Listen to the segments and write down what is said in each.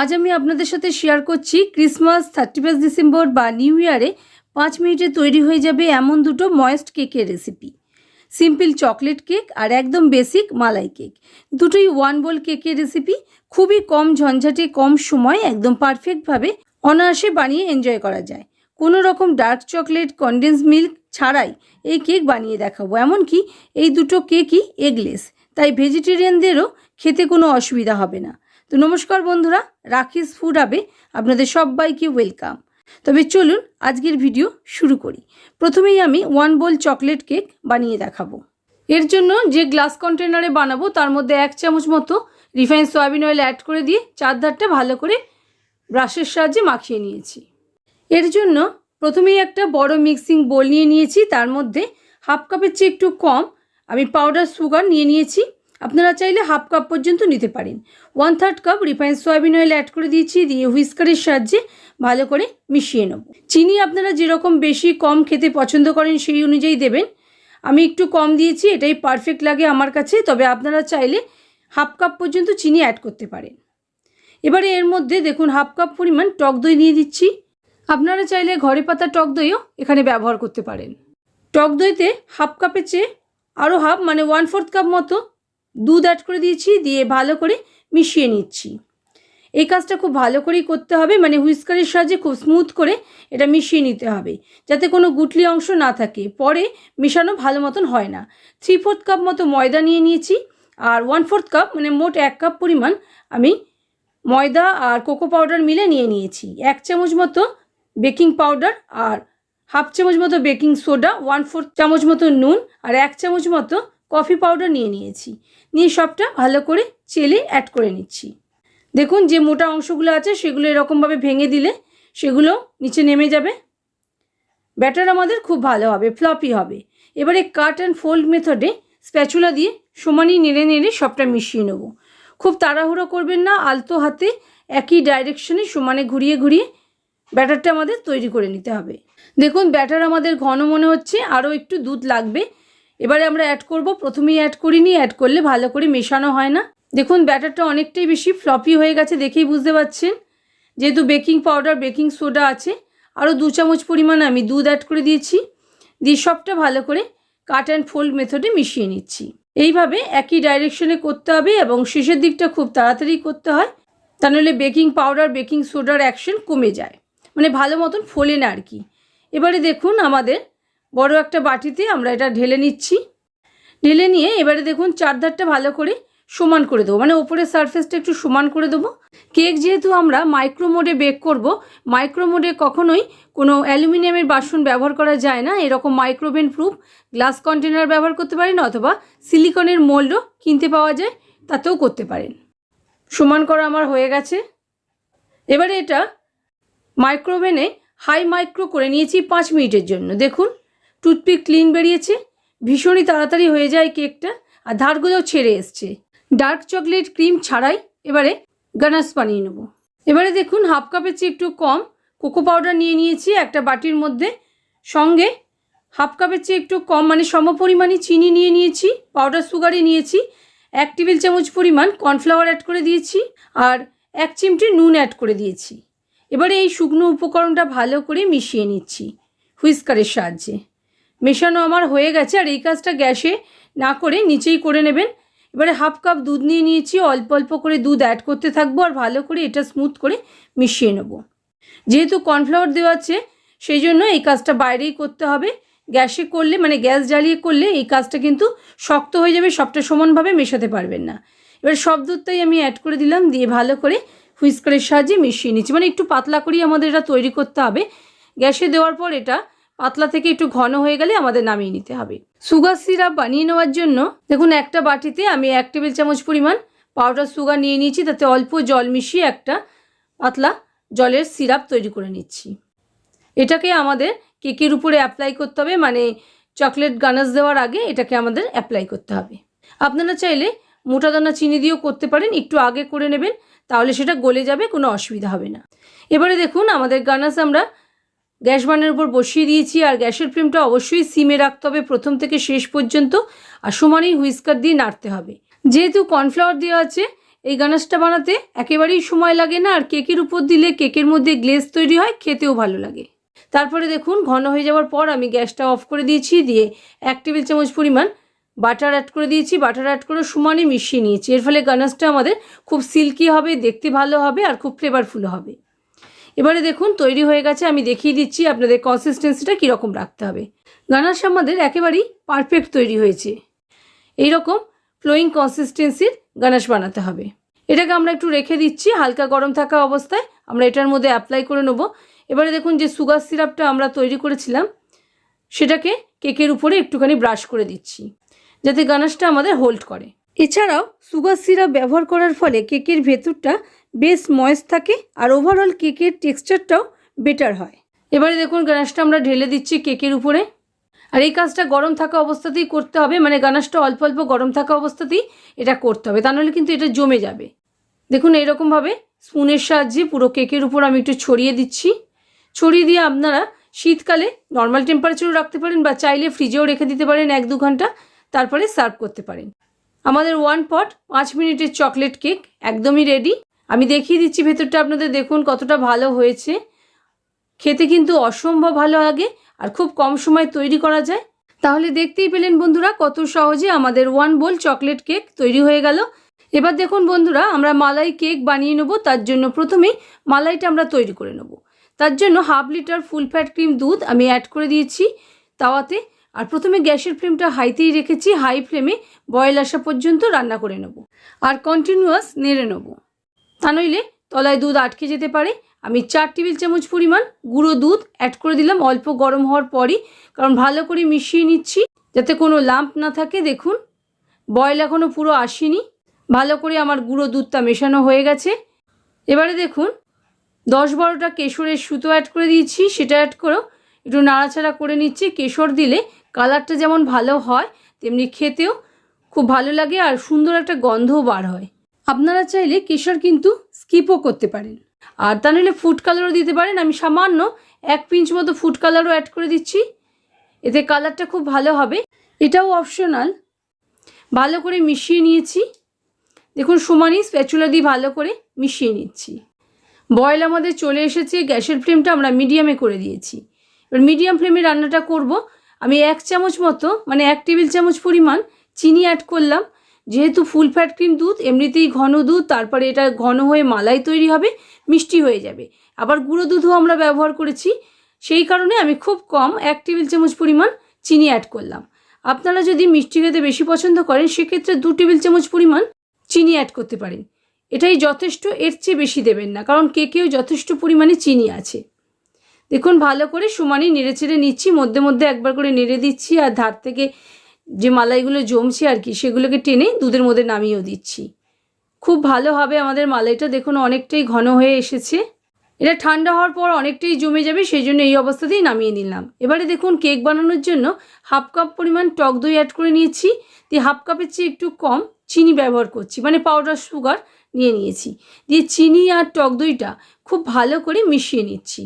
আজ আমি আপনাদের সাথে শেয়ার করছি ক্রিসমাস থার্টি ফার্স্ট ডিসেম্বর বা নিউ ইয়ারে পাঁচ মিনিটে তৈরি হয়ে যাবে এমন দুটো ময়েস্ট কেকের রেসিপি সিম্পল চকলেট কেক আর একদম বেসিক মালাই কেক দুটোই ওয়ান বোল কেকের রেসিপি খুবই কম ঝঞ্ঝাটে, কম সময় একদম পারফেক্টভাবে অনায়াসে বানিয়ে এনজয় করা যায়। কোনো রকম ডার্ক চকলেট কনডেন্স মিল্ক ছাড়াই এই কেক বানিয়ে দেখাবো। এমনকি এই দুটো কেকই এগলেস তাই ভেজিটেরিয়ানদেরও খেতে কোনো অসুবিধা হবে না। তো নমস্কার বন্ধুরা, রাখিস ফুড হাবে আপনাদের সবাইকে ওয়েলকাম তবে চলুন আজকের ভিডিও শুরু করি। প্রথমেই আমি ওয়ান বোল চকলেট কেক বানিয়ে দেখাবো। এর জন্য যে গ্লাস কন্টেনারে বানাবো, তার মধ্যে এক চামচ মতো রিফাইন সয়াবিন অয়েল অ্যাড করে দিয়ে চারধারটা ভালো করে ব্রাশের সাহায্যে মাখিয়ে নিয়েছি। এর জন্য প্রথমেই একটা বড় মিক্সিং বোল নিয়ে নিয়েছি, তার মধ্যে হাফ কাপের চেয়ে একটু কম আমি পাউডার সুগার নিয়ে নিয়েছি। আপনারা চাইলে হাফ কাপ পর্যন্ত নিতে পারেন। One third cup refine soybean oil add করে দিয়েছি, দিয়ে হুইস্কারের সাহায্যে ভালো করে মিশিয়ে নেব। চিনি আপনারা যেরকম বেশি কম খেতে পছন্দ করেন সেই অনুযায়ী দেবেন। আমি একটু কম দিয়েছি, এটাই পারফেক্ট লাগে আমার কাছে, তবে আপনারা চাইলে হাফ কাপ পর্যন্ত চিনি অ্যাড করতে পারেন। এবারে এর মধ্যে দেখুন, হাফ কাপ পরিমাণ টক দই নিয়ে দিচ্ছি। আপনারা চাইলে ঘরে পাতা টক দইও এখানে ব্যবহার করতে পারেন। টক দইতে হাফ কাপের চেয়ে আরও হাফ মানে ওয়ান ফোর্থ কাপ মতো দুধ অ্যাড করে দিয়েছি, দিয়ে ভালো করে মিশিয়ে নিচ্ছি। এই কাজটা খুব ভালো করেই করতে হবে মানে হুইস্কারের সাহায্যে খুব স্মুথ করে এটা মিশিয়ে নিতে হবে, যাতে কোনো গুটলি অংশ না থাকে। পরে মেশানো ভালো মতন হয় না। থ্রি ফোর্থ কাপ মতো ময়দা নিয়ে নিয়েছি, আর ওয়ান ফোর্থ কাপ মানে মোট এক কাপ পরিমাণ আমি ময়দা আর কোকো পাউডার মিলে নিয়ে নিয়েছি। এক চামচ মতো বেকিং পাউডার আর হাফ চামচ মতো বেকিং সোডা ওয়ান ফোর্থ চামচ মতো নুন, আর এক চামচ মতো কফি পাউডার নিয়ে নিয়েছি। নিয়ে সবটা ভালো করে চেলে অ্যাড করে নিচ্ছি। দেখুন যে মোটা অংশগুলো আছে, সেগুলো এরকমভাবে ভেঙে দিলে সেগুলো নিচে নেমে যাবে। ব্যাটার আমাদের খুব ভালো হবে, ফ্লপি হবে। এবারে কাট অ্যান্ড ফোল্ড মেথডে স্প্যাচুলা দিয়ে সমানই নেড়ে নেড়ে সবটা মিশিয়ে নেব। খুব তাড়াহুড়ো করবেন না, আলতো হাতে একই ডাইরেকশনে সমানে ঘুরিয়ে ঘুরিয়ে ব্যাটারটা আমাদের তৈরি করে নিতে হবে। দেখুন ব্যাটার আমাদের ঘন মনে হচ্ছে, আরও একটু দুধ লাগবে। এবারে আমরা অ্যাড করব। প্রথমেই অ্যাড করিনি অ্যাড করলে ভালো করে মেশানো হয় না। দেখুন ব্যাটারটা অনেকটাই বেশি ফ্লপি হয়ে গেছে দেখেই বুঝতে পারছেন যেহেতু বেকিং পাউডার বেকিং সোডা আছে আরও দু চামচ পরিমাণ আমি দুধ অ্যাড করে দিয়েছি। দিয়ে সবটা ভালো করে কাট অ্যান্ড ফোল্ড মেথডে মিশিয়ে নিচ্ছি। এইভাবে একই ডাইরেকশনে করতে হবে এবং শেষের দিকটা খুব তাড়াতাড়ি করতে হয়। তা নাহলে বেকিং পাউডার বেকিং সোডার অ্যাকশন কমে যায়। মানে ভালো মতন ফোলে না আর কি। এবারে দেখুন আমাদের বড় একটা বাটিতে আমরা এটা ঢেলে নিচ্ছি। ঢেলে নিয়ে এবারে দেখুন চারধারটা ভালো করে সমান করে দেবো। মানে ওপরের সারফেসটা একটু সমান করে দেবো। কেক যেহেতু আমরা মাইক্রো মোডে বেক করব মাইক্রো মোডে কখনোই কোনো অ্যালুমিনিয়ামের বাসন ব্যবহার করা যায় না। এরকম মাইক্রোভেন প্রুফ গ্লাস কন্টেনার ব্যবহার করতে পারেন অথবা সিলিকনের মোল্ডও কিনতে পাওয়া যায়, তাতেও করতে পারেন। সমান করা আমার হয়ে গেছে। এবারে এটা মাইক্রোওভেনে হাই মাইক্রো করে নিয়েছি পাঁচ মিনিটের জন্য। দেখুন টুথপিক ক্লিন বেরিয়েছে। ভীষণই তাড়াতাড়ি হয়ে যায় কেকটা। আর ধারগুলোও ছেড়ে এসছে। ডার্ক চকলেট ক্রিম ছাড়াই এবারে গানাস বানিয়ে নেব। এবারে দেখুন, হাফ কাপের চেয়ে একটু কম কোকো পাউডার নিয়ে নিয়েছি একটা বাটির মধ্যে। সঙ্গে হাফ কাপের চেয়ে একটু কম মানে সমপরিমাণে চিনি নিয়ে নিয়েছি, পাউডার সুগারে নিয়েছি। এক টেবিল চামচ পরিমাণ কর্নফ্লাওয়ার অ্যাড করে দিয়েছি আর এক চিমটি নুন অ্যাড করে দিয়েছি। এবারে এই শুকনো উপকরণটা ভালো করে মিশিয়ে নিচ্ছি হুইস্কারের সাহায্যে। মেশানো আমার হয়ে গেছে আর এই কাজটা গ্যাসে না করে নিচেই করে নেবেন। এবারে হাফ কাপ দুধ নিয়ে নিয়েছি, অল্প অল্প করে দুধ অ্যাড করতে থাকব আর ভালো করে এটা স্মুথ করে মিশিয়ে নেব। যেহেতু কর্নফ্লাওয়ার দেওয়া আছে, সেই জন্য এই কাজটা বাইরেই করতে হবে। গ্যাসে করলে মানে গ্যাস জ্বালিয়ে করলে এই কাজটা কিন্তু শক্ত হয়ে যাবে, সবটা সমানভাবে মেশাতে পারবেন না। এবার সব দুধটাই আমি অ্যাড করে দিলাম, দিয়ে ভালো করে হুইস্কারের সাহায্যে মিশিয়ে নিচ্ছি। মানে একটু পাতলা করেই আমাদের এটা তৈরি করতে হবে। গ্যাসে দেওয়ার পর এটা পাতলা থেকে একটু ঘন হয়ে গেলে আমাদের নামিয়ে নিতে হবে। সুগার সিরাপ বানিয়ে নেওয়ার জন্য দেখুন একটা বাটিতে আমি এক টেবিল চামচ পরিমাণ পাউডার সুগার নিয়ে নিয়েছি, তাতে অল্প জল মিশিয়ে একটা পাতলা জলের সিরাপ তৈরি করে নিচ্ছি। এটাকে আমাদের কেকের উপরে অ্যাপ্লাই করতে হবে মানে চকলেট গানাস দেওয়ার আগে এটাকে আমাদের অ্যাপ্লাই করতে হবে। আপনারা চাইলে মোটা দানা চিনি দিয়েও করতে পারেন, একটু আগে করে নেবেন, তাহলে সেটা গলে যাবে, কোনো অসুবিধা হবে না। এবারে দেখুন আমাদের গানাস আমরা গ্যাস বানের উপর বসিয়ে দিয়েছি আর গ্যাসের ফ্লেমটা অবশ্যই সিমে রাখতে হবে প্রথম থেকে শেষ পর্যন্ত আর সমানেই হুইস্কার দিয়ে নাড়তে হবে। যেহেতু কর্নফ্লাওয়ার দেওয়া আছে, এই গানাশটা বানাতে একেবারেই সময় লাগে না আর কেকের উপর দিলে কেকের মধ্যে গ্লেজ তৈরি হয়, খেতেও ভালো লাগে। তারপরে দেখুন, ঘন হয়ে যাওয়ার পর আমি গ্যাসটা অফ করে দিয়েছি, দিয়ে এক টেবিল চামচ পরিমাণ বাটার অ্যাড করে দিয়েছি। বাটার অ্যাড করে সমানে মিশিয়ে নিয়েছি। এর ফলে গানাশটা আমাদের খুব সিল্কি হবে, দেখতে ভালো হবে আর খুব ফ্লেভারফুল হবে। এবারে দেখুন, তৈরি হয়ে গেছে। আমি দেখিয়ে দিচ্ছি আপনাদের কনসিস্টেন্সিটা কীরকম রাখতে হবে। গানাশ আমাদের একেবারেই পারফেক্ট তৈরি হয়েছে। এই রকম ফ্লোয়িং কনসিস্টেন্সির গানাশ বানাতে হবে। এটাকে আমরা একটু রেখে দিচ্ছি, হালকা গরম থাকা অবস্থায়। আমরা এটার মধ্যে অ্যাপ্লাই করে নেব। এবারে দেখুন, যে সুগার সিরাপটা আমরা তৈরি করেছিলাম, সেটাকে কেকের উপরে একটুখানি ব্রাশ করে দিচ্ছি, যাতে গানাশটা আমাদের হোল্ড করে। এছাড়াও সুগার সিরাপ ব্যবহার করার ফলে কেকের ভেতরটা বেশ ময়েস থাকে আর ওভারঅল কেকের টেক্সচারটাও বেটার হয়। এবারে দেখুন, গানাশটা আমরা ঢেলে দিচ্ছি কেকের উপরে। আর এই কাজটা গরম থাকা অবস্থাতেই করতে হবে মানে গানাশটা অল্প অল্প গরম থাকা অবস্থাতেই এটা করতে হবে, তা নাহলে কিন্তু এটা জমে যাবে। দেখুন এরকমভাবে স্পুনের সাহায্যে পুরো কেকের উপর আমি একটু ছড়িয়ে দিচ্ছি। ছড়িয়ে দিয়ে আপনারা শীতকালে নর্মাল টেম্পারেচারও রাখতে পারেন বা চাইলে ফ্রিজেও রেখে দিতে পারেন এক দু ঘণ্টা, তারপরে সার্ভ করতে পারেন। আমাদের ওয়ান পট পাঁচ মিনিটের চকলেট কেক একদমই রেডি আমি দেখিয়ে দিচ্ছি, ভেতরটা আপনাদের দেখুন কতটা ভালো হয়েছে। খেতে কিন্তু অসম্ভব ভালো লাগে আর খুব কম সময় তৈরি করা যায়। তাহলে দেখতেই পেলেন বন্ধুরা কত সহজে আমাদের ওয়ান বোল চকলেট কেক তৈরি হয়ে গেল। এবার দেখুন বন্ধুরা, আমরা মালাই কেক বানিয়ে নেব, তার জন্য প্রথমেই মালাইটা আমরা তৈরি করে নেব। তার জন্য half litre full fat cream দুধ আমি অ্যাড করে দিয়েছি তাওয়াতে। আর প্রথমে গ্যাসের ফ্লেমটা হাইতেই রেখেছি, হাই ফ্লেমে বয়েল আসা পর্যন্ত রান্না করে নেব। আর কন্টিনিউয়াস নেড়ে নেব। তা নইলে তলায় দুধ আটকে যেতে পারে। আমি চার টেবিল চামচ পরিমাণ গুঁড়ো দুধ অ্যাড করে দিলাম। অল্প গরম হওয়ার পরই, কারণ ভালো করে মিশিয়ে নিচ্ছি যাতে কোনো লাম্প না থাকে। দেখুন বয়ল এখনও পুরো আসেনি। ভালো করে আমার গুঁড়ো দুধটা মেশানো হয়ে গেছে। এবারে দেখুন, দশ বারোটা কেশরের সুতো অ্যাড করে দিয়েছি। সেটা অ্যাড করেও একটু নাড়াচাড়া করে নিচ্ছি। কেশর দিলে কালারটা যেমন ভালো হয়, তেমনি খেতেও খুব ভালো লাগে আর সুন্দর একটা গন্ধও বার হয়। আপনারা চাইলে কেশর কিন্তু স্কিপও করতে পারেন। আর তা নাহলে ফুড কালারও দিতে পারেন। আমি সামান্য এক পিঞ্চ মতো ফুড কালারও অ্যাড করে দিচ্ছি। এতে কালারটা খুব ভালো হবে। এটাও অপশনাল ভালো করে মিশিয়ে নিয়েছি। দেখুন সমানই স্প্যাচুলা দিয়ে ভালো করে মিশিয়ে নিচ্ছি। বয়েল আমাদের চলে এসেছে। গ্যাসের ফ্লেমটা আমরা মিডিয়ামে করে দিয়েছি। এবার মিডিয়াম ফ্লেমে রান্নাটা করব। আমি এক চামচ মতো মানে এক টেবিল চামচ পরিমাণ চিনি অ্যাড করলাম। যেহেতু ফুল ফ্যাট ক্রিম দুধ, এমনিতেই ঘন দুধ, তারপরে এটা ঘন হয়ে মালাই তৈরি হবে, মিষ্টি হয়ে যাবে। আবার গুঁড়ো দুধও আমরা ব্যবহার করেছি, সেই কারণে আমি খুব কম এক টেবিল চামচ পরিমাণ চিনি অ্যাড করলাম। আপনারা যদি মিষ্টি খেতে বেশি পছন্দ করেন, সেক্ষেত্রে দু টেবিল চামচ পরিমাণ চিনি অ্যাড করতে পারেন। এটাই যথেষ্ট, এর চেয়ে বেশি দেবেন না, কারণ কেকেও যথেষ্ট পরিমাণে চিনি আছে। দেখুন, ভালো করে সমানই নেড়ে চেড়ে নিচ্ছি, মধ্যে মধ্যে একবার করে নেড়ে দিচ্ছি, আর ধার থেকে যে মালাইগুলো জমছে আর কি, সেগুলোকে টেনে দুধের মধ্যে নামিয়েও দিচ্ছি। খুব ভালো হবে আমাদের মালাইটা, দেখুন অনেকটাই ঘন হয়ে এসেছে। এটা ঠান্ডা হওয়ার পর অনেকটাই জমে যাবে সেই জন্য এই অবস্থাতেই নামিয়ে নিলাম। এবারে দেখুন কেক বানানোর জন্য হাফ কাপ পরিমাণ টক দই অ্যাড করে নিয়েছি। দিয়ে হাফ কাপের চেয়ে একটু কম চিনি ব্যবহার করছি মানে পাউডার সুগার নিয়ে নিয়েছি। দিয়ে চিনি আর টক দইটা খুব ভালো করে মিশিয়ে নিচ্ছি।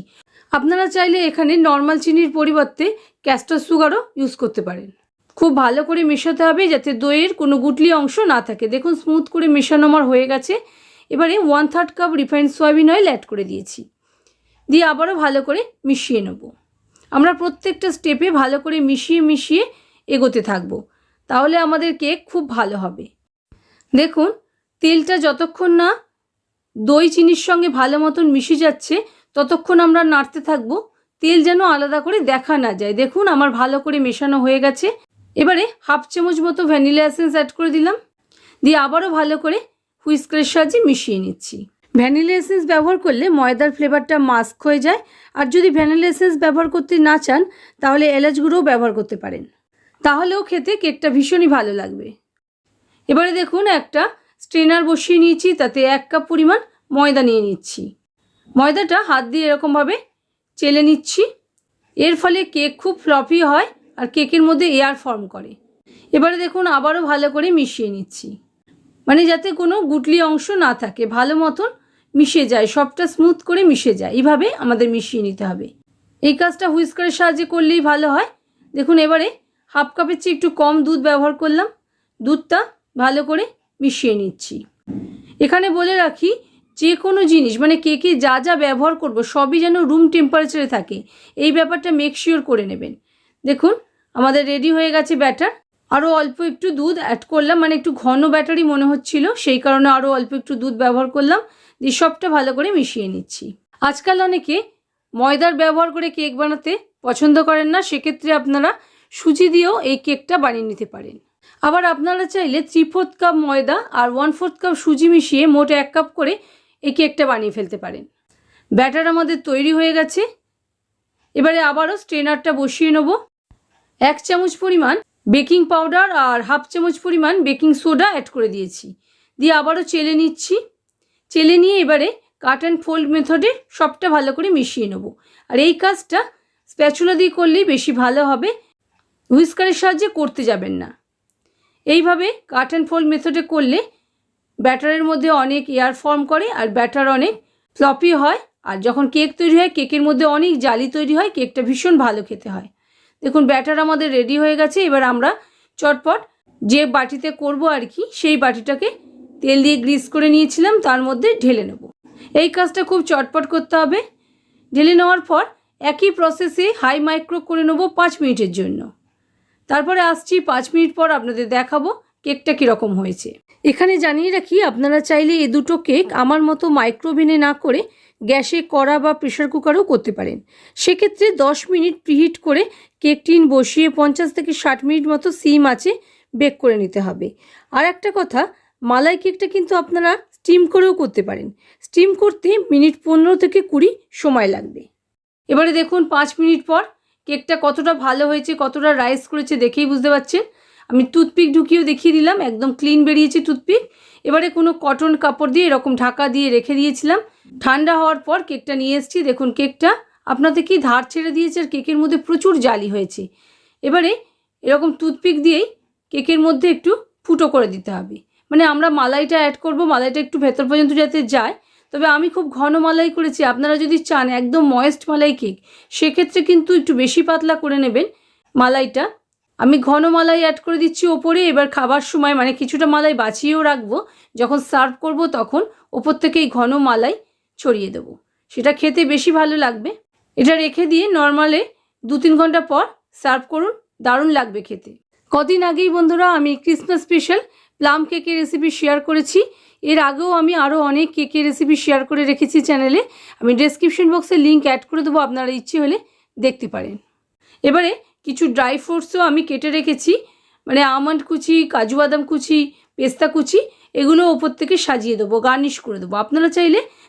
আপনারা চাইলে এখানে নর্মাল চিনির পরিবর্তে ক্যাস্টার সুগারও ইউজ করতে পারেন। খুব ভালো করে মেশাতে হবে যাতে দইয়ের কোনো গুটলি অংশ না থাকে। দেখুন স্মুথ করে মেশানো আমার হয়ে গেছে। এবারে one third cup refined soybean oil add করে দিয়েছি। দিয়ে আবারও ভালো করে মিশিয়ে নেব। আমরা প্রত্যেকটা স্টেপে ভালো করে মিশিয়ে মিশিয়ে এগোতে থাকব। তাহলে আমাদের কেক খুব ভালো হবে। দেখুন, তেলটা যতক্ষণ না দই চিনির সঙ্গে ভালো মতন মিশে যাচ্ছে, ততক্ষণ আমরা নাড়তে থাকব। তেল যেন আলাদা করে দেখা না যায়। দেখুন, আমার ভালো করে মেশানো হয়ে গেছে। এবারে হাফ চামচ মতো ভ্যানিলা এসেন্স অ্যাড করে দিলাম। দিয়ে আবারও ভালো করে হুইস্কারের সাহায্যে মিশিয়ে নিচ্ছি। ভ্যানিলা এসেন্স ব্যবহার করলে ময়দার ফ্লেভারটা মাস্ক হয়ে যায়। আর যদি ভ্যানিলা এসেন্স ব্যবহার করতে না চান, তাহলে এলাচ গুঁড়োও ব্যবহার করতে পারেন। তাহলেও খেতে কেকটা ভীষণই ভালো লাগবে। এবারে দেখুন, একটা স্ট্রেনার বসিয়ে নিয়েছি, তাতে এক কাপ পরিমাণ ময়দা নিয়ে নিচ্ছি। ময়দাটা হাত দিয়ে এরকমভাবে চেলে নিচ্ছি। এর ফলে কেক খুব ফ্লফি হয় আর কেকের মধ্যে এয়ার ফর্ম করে। এবারে দেখুন আবারও ভালো করে মিশিয়ে নিচ্ছি। মানে যাতে কোনো গুটলি অংশ না থাকে, ভালো মতন মিশে যায়, সবটা স্মুথ করে মিশে যায়। এইভাবে আমাদের মিশিয়ে নিতে হবে। এই কাজটা হুইস্কারের সাহায্যে করলেই ভালো হয়। দেখুন এবারে হাফ কাপের চেয়ে একটু কম দুধ ব্যবহার করলাম। দুধটা ভালো করে মিশিয়ে নিচ্ছি। এখানে বলে রাখি, যে কোনো জিনিস মানে কেকে যা যা ব্যবহার করব, সবই যেন রুম টেম্পারেচারে থাকে। এই ব্যাপারটা মেক শিওর করে নেবেন। দেখুন আমাদের রেডি হয়ে গেছে ব্যাটার আরও অল্প একটু দুধ অ্যাড করলাম মানে একটু ঘন ব্যাটারই মনে হচ্ছিল, সেই কারণে আরও অল্প একটু দুধ ব্যবহার করলাম। দিয়ে সবটা ভালো করে মিশিয়ে নিচ্ছি। আজকাল অনেকে ময়দার ব্যবহার করে কেক বানাতে পছন্দ করেন না, সেক্ষেত্রে আপনারা সুজি দিয়েও এই কেকটা বানিয়ে নিতে পারেন। আবার আপনারা চাইলে থ্রি ফোর্থ কাপ ময়দা আর ওয়ান ফোর্থ কাপ সুজি মিশিয়ে মোট এক কাপ করে এই কেকটা বানিয়ে ফেলতে পারেন। ব্যাটার আমাদের তৈরি হয়ে গেছে। এবারে আবারও স্ট্রেনারটা বসিয়ে নেব। এক চামচ পরিমাণ বেকিং পাউডার আর হাফ চামচ পরিমাণ বেকিং সোডা অ্যাড করে দিয়েছি। দিয়ে আবারও চেলে নিচ্ছি। চেলে নিয়ে এবারে কাট অ্যান্ড ফোল্ড মেথডে সবটা ভালো করে মিশিয়ে নেব। আর এই কাজটা স্প্যাচুলা দিয়ে করলেই বেশি ভালো হবে। হুইস্কারের সাহায্যে করতে যাবেন না। এইভাবে কাট অ্যান্ড ফোল্ড মেথডে করলে ব্যাটারের মধ্যে অনেক এয়ার ফর্ম করে আর ব্যাটার অনেক ফ্লপি হয়। আর যখন কেক তৈরি হয়, কেকের মধ্যে অনেক জালি তৈরি হয়, কেকটা ভীষণ ভালো খেতে হয়। দেখুন, ব্যাটার আমাদের রেডি হয়ে গেছে, এবার আমরা চটপট যে বাটিতে করব আর কি, সেই বাটিটাকে তেল দিয়ে গ্রিস করে নিয়েছিলাম, তার মধ্যে ঢেলে নেব। এই কাজটা খুব চটপট করতে হবে। ঢেলে নেওয়ার পর একই প্রসেসে হাই মাইক্রো করে নেব পাঁচ মিনিটের জন্য। তারপরে আসছি, পাঁচ মিনিট পর আপনাদের দেখাবো কেকটা কীরকম হয়েছে। এখানে জানিয়ে রাখি, আপনারা চাইলে এ দুটো কেক আমার মতো মাইক্রোভেনে না করে গ্যাসে কড়া বা প্রেশার কুকারেও করতে পারেন। সেক্ষেত্রে দশ মিনিট প্রিহিট করে কেক টিন বসিয়ে পঞ্চাশ থেকে ষাট মিনিট মতো সিম আছে বেক করে নিতে হবে। আর একটা কথা, মালাই কেকটা কিন্তু আপনারা স্টিম করেও করতে পারেন। স্টিম করতে মিনিট পনেরো থেকে কুড়ি সময় লাগবে। এবারে দেখুন, পাঁচ মিনিট পর কেকটা কতটা ভালো হয়েছে, কতটা রাইস করেছে দেখেই বুঝতে পারছেন? আমি টুথপিক ঢুকিয়েও দেখিয়ে দিলাম, একদম ক্লিন বেরিয়েছে টুথপিক। এবারে কোনো কটন কাপড় দিয়ে এরকম ঢাকা দিয়ে রেখে দিয়েছিলাম। ঠান্ডা হওয়ার পর কেকটা নিয়ে এসেছি। দেখুন, কেকটা আপনাদের কি ধার ছেড়ে দিয়েছে আর কেকের মধ্যে প্রচুর জালি হয়েছে। এবারে এরকম টুথপিক দিয়েই কেকের মধ্যে একটু ফুটো করে দিতে হবে। মানে আমরা মালাইটা অ্যাড করব, মালাইটা একটু ভেতর পর্যন্ত যাতে যায়। তবে আমি খুব ঘন মালাই করেছি। আপনারা যদি চান একদম ময়েস্ট মালাই কেক, সেক্ষেত্রে কিন্তু একটু বেশি পাতলা করে নেবেন মালাইটা। আমি ঘন মালাই অ্যাড করে দিচ্ছি ওপরে। এবার খাবার সময় মানে কিছুটা মালাই বাঁচিয়েও রাখব। যখন সার্ভ করব তখন ওপর থেকে এই ঘন মালাই ছড়িয়ে দেবো। সেটা খেতে বেশি ভালো লাগবে। এটা রেখে দিয়ে নর্মালে দু তিন ঘণ্টা পর সার্ভ করুন। দারুণ লাগবে খেতে। কদিন আগেই বন্ধুরা আমি ক্রিসমাস স্পেশাল প্লাম কেকের রেসিপি শেয়ার করেছি। এর আগেও আমি আরও অনেক কেকের রেসিপি শেয়ার করে রেখেছি চ্যানেলে। আমি ডেসক্রিপশন বক্সে লিঙ্ক অ্যাড করে দেবো, আপনারা ইচ্ছে হলে দেখতে পারেন। এবারে কিছু ড্রাই ফ্রুটসও আমি কেটে রেখেছি। মানে আমন্ড কুচি, কাজু বাদাম কুচি, পেস্তা কুচি, এগুলো ওপর থেকে সাজিয়ে দেবো, গার্নিশ করে দেবো। আপনারা চাইলে